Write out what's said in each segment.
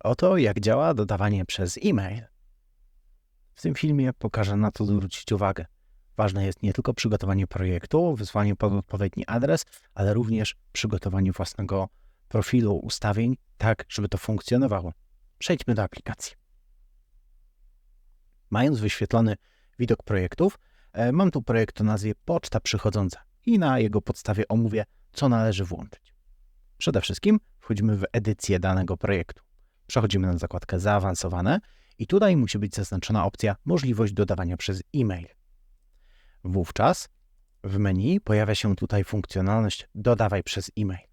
Oto jak działa dodawanie przez e-mail. W tym filmie pokażę na co zwrócić uwagę. Ważne jest nie tylko przygotowanie projektu, wysłanie pod odpowiedni adres, ale również przygotowanie własnego profilu, ustawień, tak żeby to funkcjonowało. Przejdźmy do aplikacji. Mając wyświetlony widok projektów, e, mam tu projekt o nazwie Poczta Przychodząca i na jego podstawie omówię, co należy włączyć. Przede wszystkim wchodzimy w edycję danego projektu. Przechodzimy na zakładkę Zaawansowane i tutaj musi być zaznaczona opcja Możliwość dodawania przez e-mail. Wówczas w menu pojawia się tutaj funkcjonalność Dodawaj przez e-mail.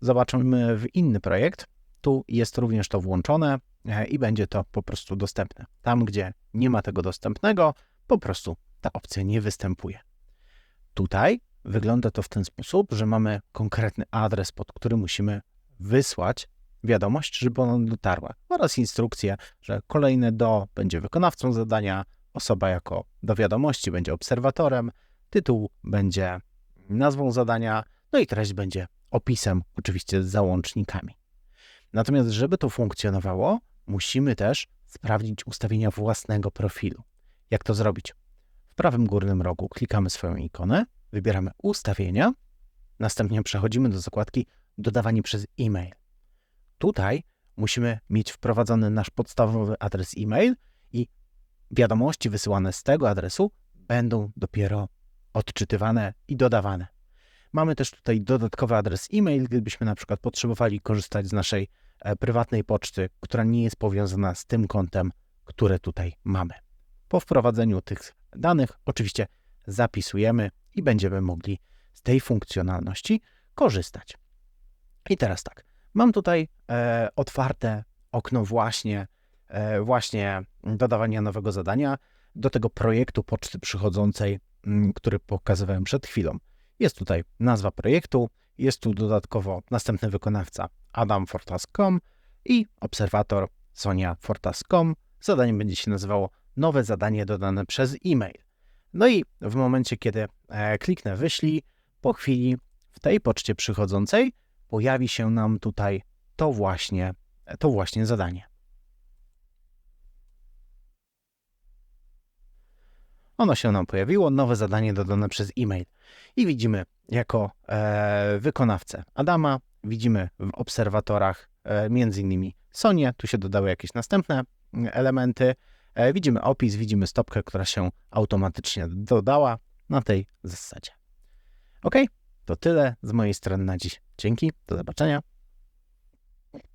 Zobaczymy w inny projekt. Tu jest również to włączone e, i będzie to po prostu dostępne. Tam, gdzie nie ma tego dostępnego, po prostu ta opcja nie występuje. Tutaj wygląda to w ten sposób, że mamy konkretny adres, pod który musimy wysłać wiadomość, żeby ona dotarła, oraz instrukcję, że kolejne do będzie wykonawcą zadania, osoba jako do wiadomości będzie obserwatorem, tytuł będzie nazwą zadania, no i treść będzie opisem, oczywiście z załącznikami. Natomiast, żeby to funkcjonowało, musimy też sprawdzić ustawienia własnego profilu. Jak to zrobić? W prawym górnym rogu klikamy swoją ikonę, wybieramy ustawienia, następnie przechodzimy do zakładki dodawanie przez e-mail. Tutaj musimy mieć wprowadzony nasz podstawowy adres e-mail i wiadomości wysyłane z tego adresu będą dopiero odczytywane i dodawane. Mamy też tutaj dodatkowy adres e-mail, gdybyśmy na przykład potrzebowali korzystać z naszej e, prywatnej poczty, która nie jest powiązana z tym kontem, które tutaj mamy. Po wprowadzeniu tych danych oczywiście zapisujemy i będziemy mogli z tej funkcjonalności korzystać. I teraz tak, mam tutaj e, otwarte okno właśnie, e, właśnie dodawania nowego zadania do tego projektu poczty przychodzącej, m, mm, który pokazywałem przed chwilą. Jest tutaj nazwa projektu, jest tu dodatkowo następny wykonawca adamfortas.com i obserwator Sonia Fortas.com. Zadanie będzie się nazywało nowe zadanie dodane przez e-mail. No i w momencie, kiedy e, kliknę wyślij, po chwili w tej poczcie przychodzącej pojawi się nam tutaj to właśnie, to właśnie zadanie. Ono się nam pojawiło, nowe zadanie dodane przez e-mail. I widzimy jako e, wykonawcę Adama, widzimy w obserwatorach e, między innymi Sonię, tu się dodały jakieś następne elementy, E, widzimy opis, widzimy stopkę, która się automatycznie dodała na tej zasadzie. Ok, to tyle z mojej strony na dziś. Dzięki, do zobaczenia.